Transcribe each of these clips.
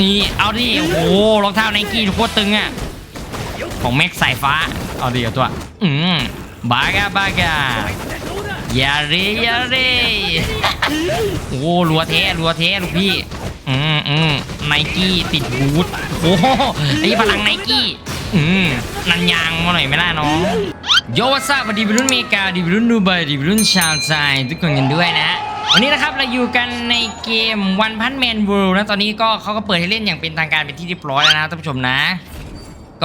นี่เอาดิโอ้โหรองเท้าไนกี้โคตรตึงอะของแม็กสายฟ้า เอาดิเอาตัวอืมบากาบากาอย่าเรอย่าเรโอ้รัวเทรัวเทลูกพี่อืมอืมไนกี้ติดบูทโอ้โหไอ้พลังไนกี้อืมนันยางมาหน่อยไม่ได้น้องโยวัสดีวัดีวัยรุ่นเมกาดีวัยรุ่นดูไบดีวัยรุ่นชาวไทยทุกคนกันด้วยนะ วันนี้นะครับเราอยู่กันในเกม One Punch Man World นะตอนนี้ก็เขาก็เปิดให้เล่นอย่างเป็นทางการเป็นที่เรียบร้อยแล้วนะท่านผู้ชมนะ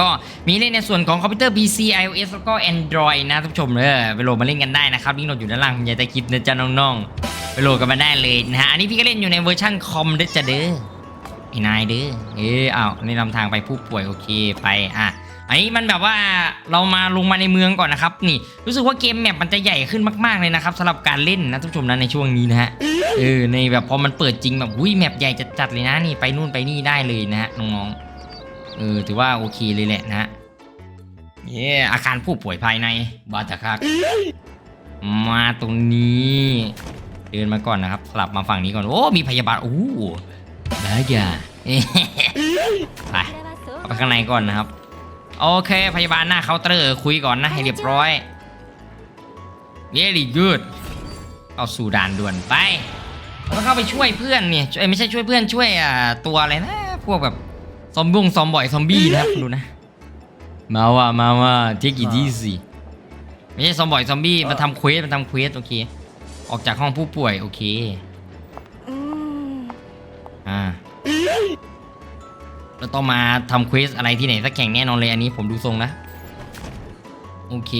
ก็มีเล่นในส่วนของคอมพิวเตอร์ PC iOS แล้วก็ Android นะท่านผู้ชมเออไปโหลดมาเล่นกันได้นะครับลิงก์โหลดอยู่ด้านล่างคุณยายใต้คลิปนะจ๊ะน้องๆไปโหลดกันมาได้เลยนะฮะอันนี้พี่ก็เล่นอยู่ในเวอร์ชันคอมเด้อจ้ะเด้อไอ้นายเด้อเอออ้าวนี่นำทางไปผู้ป่วยโอเคไปอะ อันนี้มันแบบว่าเรามาลงมาในเมืองก่อนนะครับ นี่รู้สึกว่าเกมแมปมันจะใหญ่ขึ้นมากๆเลยนะครับสำหรับการเล่นนะท่านผู้ชมนะในช่วงนี้นะฮะเออในแบบพอมันเปิดจริงแบบอุ้ยแมปใหญ่จัดๆเลยนะนี่ไปนู่นไปนี่ได้เลยนะฮะน้องๆเออถือว่าโอเคเลยแหละนะฮะเย่อาคารผู้ป่วยภายในบาตาคักมาตรงนี้เดินมาก่อนนะครับสลับมาฝั่งนี้ก่อนโอ้มีพยาบาลโอ้ได้อย่าไปเข้าไปข้างในก่อนนะครับ โอเคพยาบาลหน้าเคาน์เตอร์คุยก่อนนะให้เรียบร้อย very good เข้าสู่ด่านด่วนไปเราต้องเข้าไปช่วยเพื่อนเนี่ยเอ้ยไม่ใช่ช่วยเพื่อนช่วยอ่าตัวอะไรนะพวกแบบซอมบุ้งซอมบ่อยซอมบี้นะครับดูนะมาว่ามาว่าเทค it easy ไม่ใช่ซอมบ่อยซอมบี้มาทำเควสมาทำเควสโอเคออกจากห้องผู้ป่วยโอเคอ่า เราต้องมาทำเควสอะไรที่ไหนสักแข่งแน่นอนเลยอันนี้ผมดูทรงนะ โอเค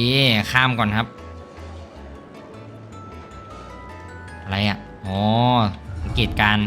ข้ามก่อนครับ อะไรอะ อ๋อสังเกตการณ์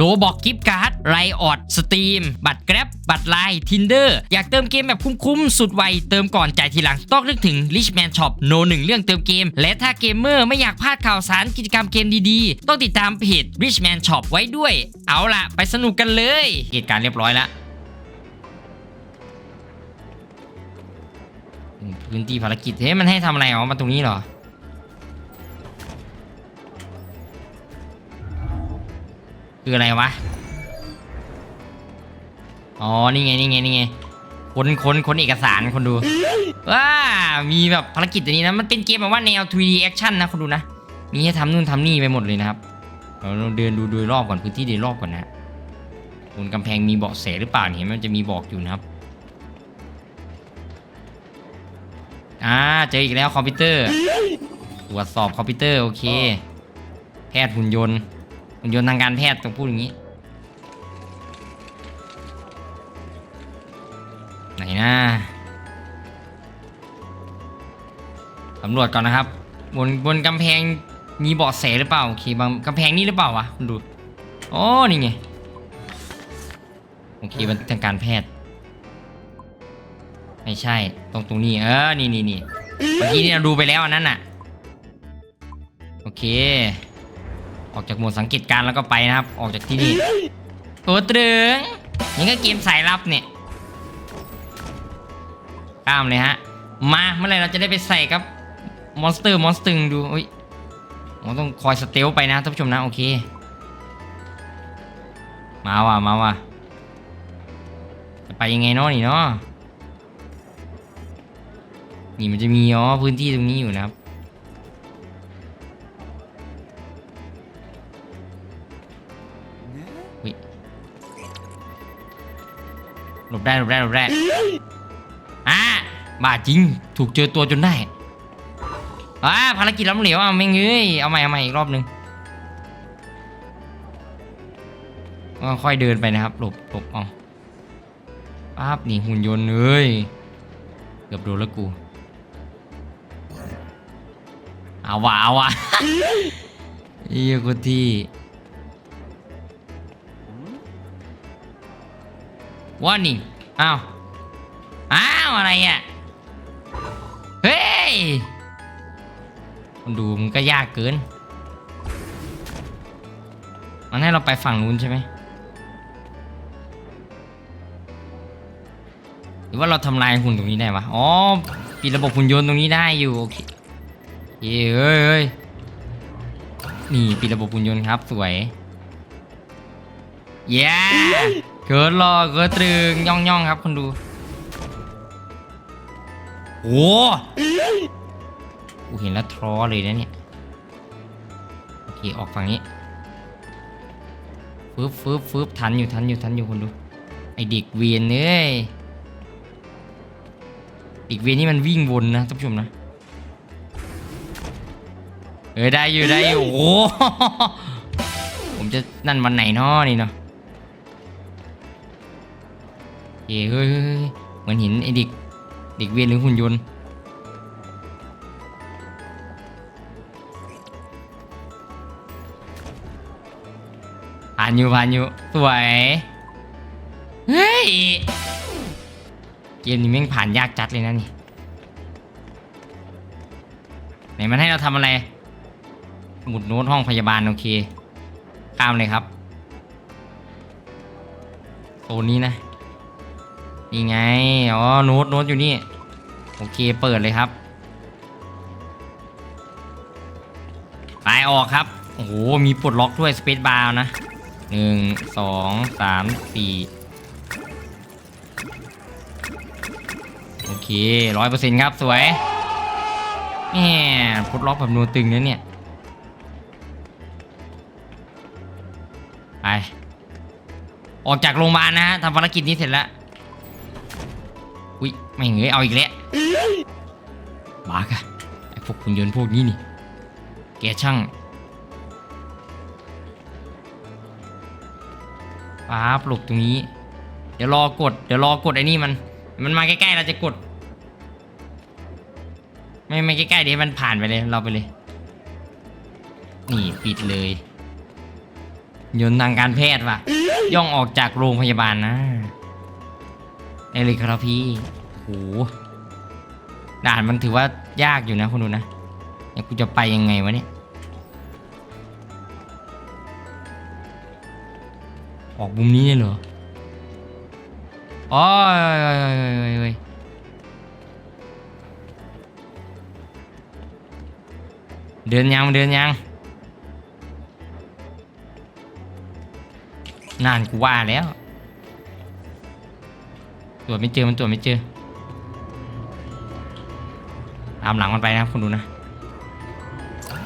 โลบอกกิฟต์การ์ดไรออดสตรีมบัตรแกร็บบัตรไลน์ทินเดอร์อยากเติมเกมแบบคุ้มๆ สุดไว เติมก่อนจ่ายทีหลัง ต้องนึกถึง Richman Shop โนหนึ่งเรื่องเติมเกม และถ้าเกมเมอร์ไม่อยากพลาดข่าวสารกิจกรรมเกมดีๆ ต้องติดตามเพจ Richman Shop ไว้ด้วย เอาล่ะ ไปสนุกกันเลยเหตุการณ์เรียบร้อยแล้วพื้นที่ภารกิจเฮ้ยมันให้ทำอะไรอ๋อมาตรงนี้เหรอ คืออะไรวะ อ๋อ นี่ไง นี่ไง นี่ไง ค้นค้นค้นเอกสารคนดูว้ามีแบบภารกิจอันนี้นะ มันเป็นเกมแบบว่าแนว 3D action นะคนดูนะ มีให้ทำนู่นทำนี่ไปหมดเลยนะครับ เราเดินดูโดยรอบก่อนพื้นที่โดยรอบก่อนนะบนกำแพงมีเบาะแสหรือเปล่าเนี่ยเห็นไหมมันจะมีบอกอยู่นะครับอ่าเจออีกแล้วคอมพิวเตอร์ ตรวจสอบคอมพิวเตอร์ โอเค แพทย์หุ่นยนต์ หุ่นยนต์ทางการแพทย์ต้องพูดอย่างนี้ไหนนะสำรวจก่อนนะครับ บนบนกำแพงมีเบาะแสหรือเปล่าโอเคบางกำแพงนี่หรือเปล่าวะคุณดูอ๋อนี่ไงโอเคมันทางการแพทย์ ไม่ใช่ ตรงตรงนี้เออนี่นี่นี่เมื่อกี้นี่เราดูไปแล้วอันนั้นน่ะ โอเค ออกจากโหมดสังเกตการณ์แล้วก็ไปนะครับ ออกจากที่นี่โอ้ตรึงนี่ก็เกมสายลับเนี่ยข้ามเลยฮะ มาเมื่อไหรเราจะได้ไปใส่กับมอนสเตอร์มอนสตึงดูอุ้ยผมต้องคอยสเตลไปนะท่านผู้ชมนะโอเค มาว่ะมาว่ะจะไปยังไงเนาะนี่เนาะนี่มันจะมีอ๋อพื้นที่ตรงนี้อยู่นะครับ อุ๊ยหลบได้หลบได้หลบได้อะบ้าจริง ถูกเจอตัวจนได้อ่าภารกิจล้มเหลวอะไม่งเงยเอาใหม่เอาใหม่อีกรอบหนึงก็ค่อยเดินไปนะครับหลบหลบเอาปั๊บนี่หุ่นยนต์เอ้ยเกือบโดนแล้วกูเอาวะเอาวะเอียกูที่ warning อ้าว อ้าว อะไรอะ เฮ้ยคนดูมันก็ยากเกิน มันให้เราไปฝั่งนู้นใช่ไหมหรือว่าเราทำลายหุ่นตรงนี้ได้ปะอ๋อปิดระบบหุ่นยนต์ตรงนี้ได้อยู่โอเคเฮ้ยเฮ้ยเฮ้ยนี่ปิดระบบหุ่นยนต์ครับสวยเย้ เกิดรอเกิดตรึงย่องย่องครับคนดูโอ้กูเห็นแล้วทรอเลยนะเนี่ยโอเคออกฝั่งนี้ฟึบฟึบฟึบทันอยู่ทันอยู่ทันอยู่คนดู ไอเด็กเวียนเอ้ยเด็กเวียนนี่มันวิ่งวนนะท่านผู้ชมนะเออได้อยู่ได้อยู่โอ้โหผมจะนั่นวันไหนนาะนี่เนาะ เฮ้ยเฮ้ยเหมือนเห็นไอเด็กเด็กเวียนหรือหุ่นยนต์ผ่านอยู่ผ่านอยู่สวยเฮ้ยเกมนี้แม่งผ่านยากจัดเลยนะนี่ไหนมันให้เราทำอะไรหมุดโน้ตห้องพยาบาลโอเคข้ามเลยครับโซนนี้นะ นี่ไง อ๋อโน้ตโน้ตอยู่นี่ โอเค เปิดเลยครับ ไปออกครับ โอ้โห มีปลดล็อกด้วย สเปซบาร์นะหนึ่งสองสามสี่โอเคร้อยเปอร์เซ็นต์ครับ สวยแหมปลดล็อกแบบนัวตึงนะเนี่ย ไป ออกจากโรงพยาบาลนะฮะทำภารกิจนี้เสร็จแล้ว อุ้ยไม่เหงยเอาอีกแล้วบ้ากะไอพวกคุณยนต์พวกนี้นี่ แกช่างป้าปลุกตรงนี้ เดี๋ยวรอกด เดี๋ยวรอกดไอ้นี่มัน มันมาใกล้ๆเราจะกด ไม่ไม่ใกล้ๆเดี๋ยวมันผ่านไปเลยเราไปเลย นี่ปิดเลยยนต์ทางการแพทย์ว่ะ ย่องออกจากโรงพยาบาลนะ ได้เลยครับพี่โหด่านมันถือว่ายากอยู่นะคุณดูนะเนี่ยกูจะไปยังไงวะเนี่ย ออกมุมนี้เลยเหรออ้ยโอ้ยโอ้ยโอ้ยโอ้ยโอ้ยเดินยังเดินยังนานกูว่าแล้ว รวจไม่เจอมันตรวจไม่เจอตามหลังมันไปนะครับคุณดูนะ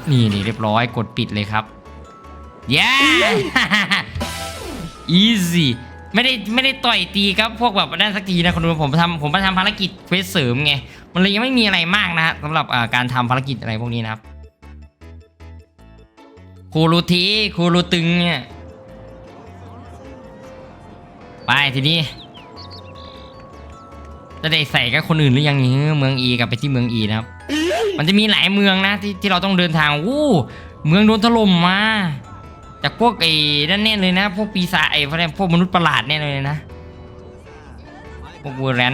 นี่นี่เรียบร้อยกดปิดเลยครับเย้ easy ไม่ได้ไม่ได้ต่อยตีครับพวกแบบนั่นสักทีนะคุณดูผมทำผมมาทำภารกิจเควสเสริมไงมันเลยยังไม่มีอะไรมากนะฮะสำหรับการทำภารกิจอะไรพวกนี้นะครับครูรูทีครูรูตึงเนี่ยไปทีนี้ จะได้ใส่กับคนอื่นหรือยังนี่เมืองอีกลับไปที่เมืองอีนะครับ มันจะมีหลายเมืองนะที่ที่เราต้องเดินทางวู้เมืองโดนถล่มมาจากพวกไอ้นั่นแน่เลยนะ พวกปีศาจไอ้พวกนี้พวกมนุษย์ประหลาดแน่เลยนะพวกเวอร์แรน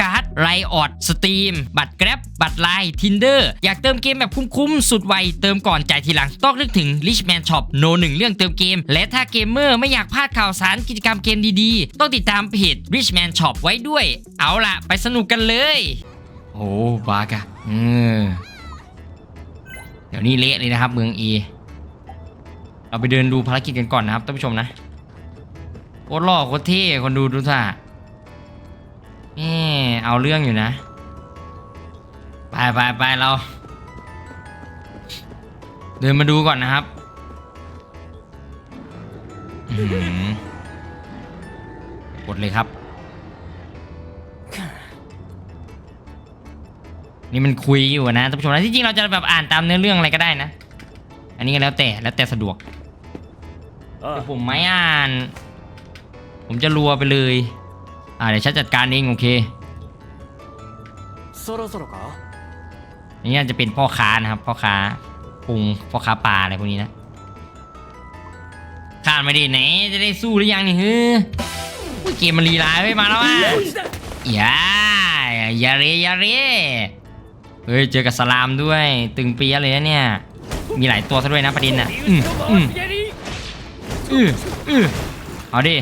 ไรออดสตรีมบัตรแกร็บบัตรไลน์ทินเดอร์อยากเติมเกมแบบคุ้มๆ สุดไว เติมก่อนจ่ายทีหลัง ต้องนึกถึง Richman Shop โนหนึ่งเรื่องเติมเกม และถ้าเกมเมอร์ไม่อยากพลาดข่าวสารกิจกรรมเกมดีๆ ต้องติดตามเพจ Richman Shop ไว้ด้วย เอาล่ะ ไปสนุกกันเลย โอ้บากะเออเดี๋ยวนี้เละเลยนะครับเมืองเอเราไปเดินดูภารกิจกันก่อนนะครับท่านผู้ชมนะโคตรหล่อโคตรเท่คนดูดูท่า แหมเอาเรื่องอยู่นะ ไปไปไปเรา เดินมาดูก่อนนะครับอื้อหือดเลยครับ นี่มันคุยอยู่นะท่านผู้ชมนะที่จริงเราจะแบบอ่านตามเนื้อเรื่องอะไรก็ได้นะ อันนี้ก็แล้วแต่แล้วแต่สะดวกあแต่あผมไม่อ่าน ผมจะรัวไปเลย่าเดี๋ยวฉันจัดการเองโอเคนี่น่าจะเป็นพ่อค้านะครับพ่อค้าปุงพ่อค้าปลาอะไรพวกนี้นะข้ามไม่ดีไหนจะได้สู้หรือยังนี่เฮ้ยเกมมันลีลาไม่มาแล้วอะอย่าอย่าเรอย่าเรเฮ้ยเจอกับสลามด้วย ตึงเปียเลยนะเนี่ยมีหลายตัวซะด้วยนะประเด็นน่ะอืมอืมอืออือเอาดิ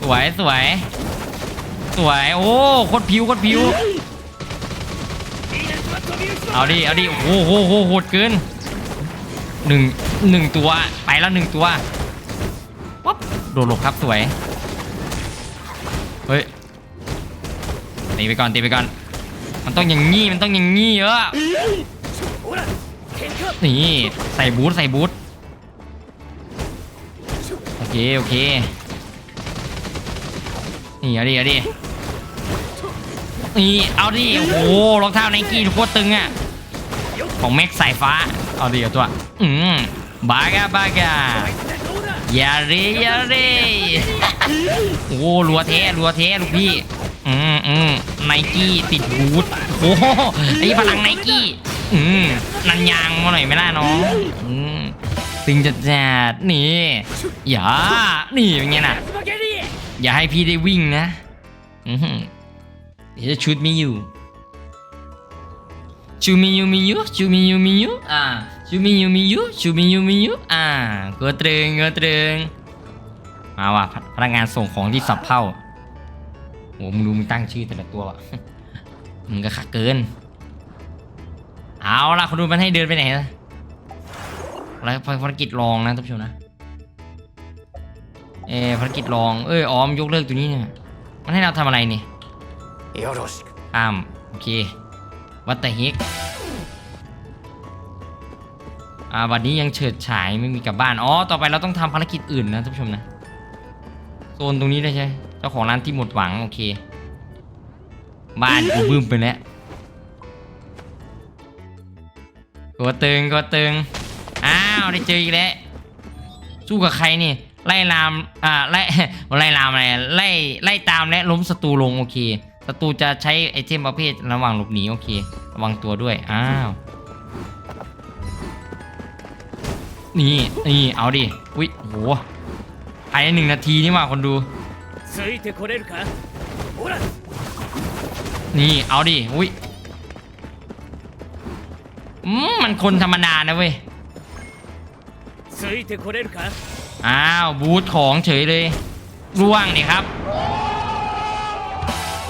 สวยสวย สวย โอ้โคตรผิวโคตผิว เอาดิ เอาดิ โอ้โหโหโหโหดเกินหนึ่งหนึ่งตัว ไปแล้วหนึ่งตัวป๊บโดนหลบครับสวย เฮ้ย ตีไปก่อน ตีไปก่อน มันต้องอย่างงี้ มันต้องอย่างงี้เยอะนี่ใส่บูทใส่บูทโอเค โอเค นี่เอาดิเอาดิ นี่เอาดิโอ้โหรองเท้าไนกี้โคตรตึงอะของแม็กสายฟ้า เอาดิเอาตัวอืมบากาบากาย่าเรยาเรโอ้รัวแท้รัวแท้ลูกพี่อืมอืมไนกี้ติดบูทโอ้ไอ้พลังไนกี้อืมนันยางมาหน่อยไม่ได้น้องอืมตึงจัดจัดนี่อย่านี่เป็นไงน่ะ อย่าให้พี่ได้วิ่งนะ อืม เดี๋ยวจะชุดมีอยู่ชูมิยูมิยูชูมิยูมิยูอ่าชูมิยูมิยูชูมิยูมิยูอ่าเกระตรึงเกระตรึงมาว่ะพนักงานส่งของที่สับเผ่าโหมึงดูมึงตั้งชื่อแต่ละตัวว่ะมึงก็ขักเกิน เอาล่ะคุณดูมันให้เดินไปไหนนะอะไรภารกิจรองนะท่านผู้ชมนะ เออภารกิจรอง เอ้ยออมยกเลิกตัวนี้เนี่ย มันให้เราทำอะไรนี่ よろしく ข้าม โอเค วัตเตอร์ฮิกอ่าวันนี้ยังเฉิดฉายไม่มีกลับบ้าน อ๋อ ต่อไปเราต้องทำภารกิจอื่นนะท่านผู้ชมนะ โซนตรงนี้ได้ใช่ เจ้าของร้านที่หมดหวัง โอเค บ้านกูบึ้มไปแล้วกดตึงกดตึง อ้าว ได้เจออีกแล้ว สู้กับใครนี่ ไล่ลาม อ่า ไล่ ไล่ลามอะไร ไล่ ไล่ตามและล้มศัตรูลง โอเค ศัตรูจะใช้ไอเทมประเภทระวังหลบหนีโอเค ระวังตัวด้วย อ้าว นี่ นี่ เอาดิ อุ้ยโหภายในหนึ่งนาทีนี่มาคนดู นี่ เอาดิ อุ้ยมมันคนธรรมดานะเว้ยอ้าว บูทของเฉยเลย ร่วงนี่ครับ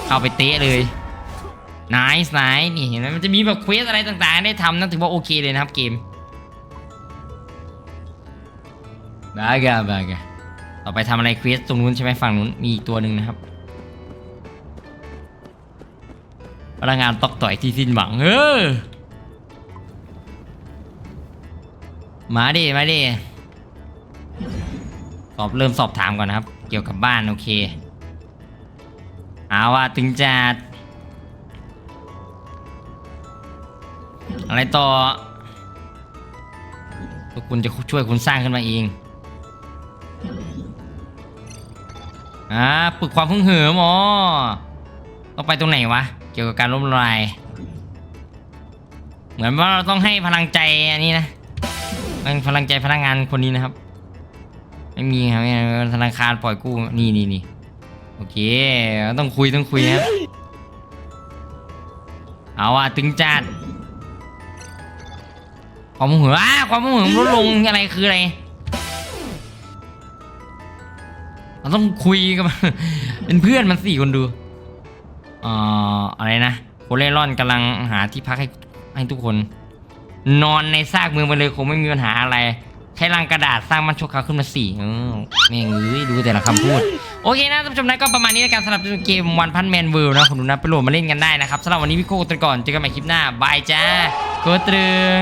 เข้าไปเตะเลยนายสไนนี่เห็นไหมมันจะมีแบบเควสอะไรต่างๆ ได้ทำนะถือว่าโอเคเลยนะครับเกมบากาบากาต่อไปทำอะไรเควสตรงนู้นใช่ไหมฝั่งนู้นมีอีกตัวหนึ่งนะครับพนักงานตอกต่อยที่สิ้นหวังเออมาดิมาดิสอบเริ่มสอบถามก่อนนะครับ เกี่ยวกับบ้านโอเค เอาว่าถึงจะอะไรต่อพวกคุณจะช่วยคุณสร้างขึ้นมาเองอ่าปึกความพึ่งเหิมอ๋อต้องไปตรงไหนวะ เกี่ยวกับการล้มลาย เหมือนว่าเราต้องให้พลังใจอันนี้นะให้พลังใจพนักงานคนนี้นะครับ ไม่มีครับไม่มีธนาคารปล่อยกู้นี่นี่นี่ โอเค ต้องคุยต้องคุยครับ เอาอะตึงจัด ความโมโหอ้าความโมโหลดลงอะไรคืออะไรเราต้องคุยกับเป็นเพื่อนมันสี่คนดูเอ่ออะไรนะโคเรลอนกำลังหาที่พักให้ให้ทุกคน นอนในซากเมืองไปเลยคงไม่มีปัญหาอะไร ใช้ลังกระดาษสร้างมันชั่วคราวขึ้นมาสี่นี่งเอ้ยดูแต่ละคำพูด โอเคนะท่านผู้ชมนะก็ประมาณนี้ในการสำหรับเกมวันพันแมนเวิลนะคุณดูนะไปโหลดมาเล่นกันได้นะครับสำหรับวันนี้พี่โคตรก่อนเจอกันใหม่คลิปหน้าบายจ้าโคตรึง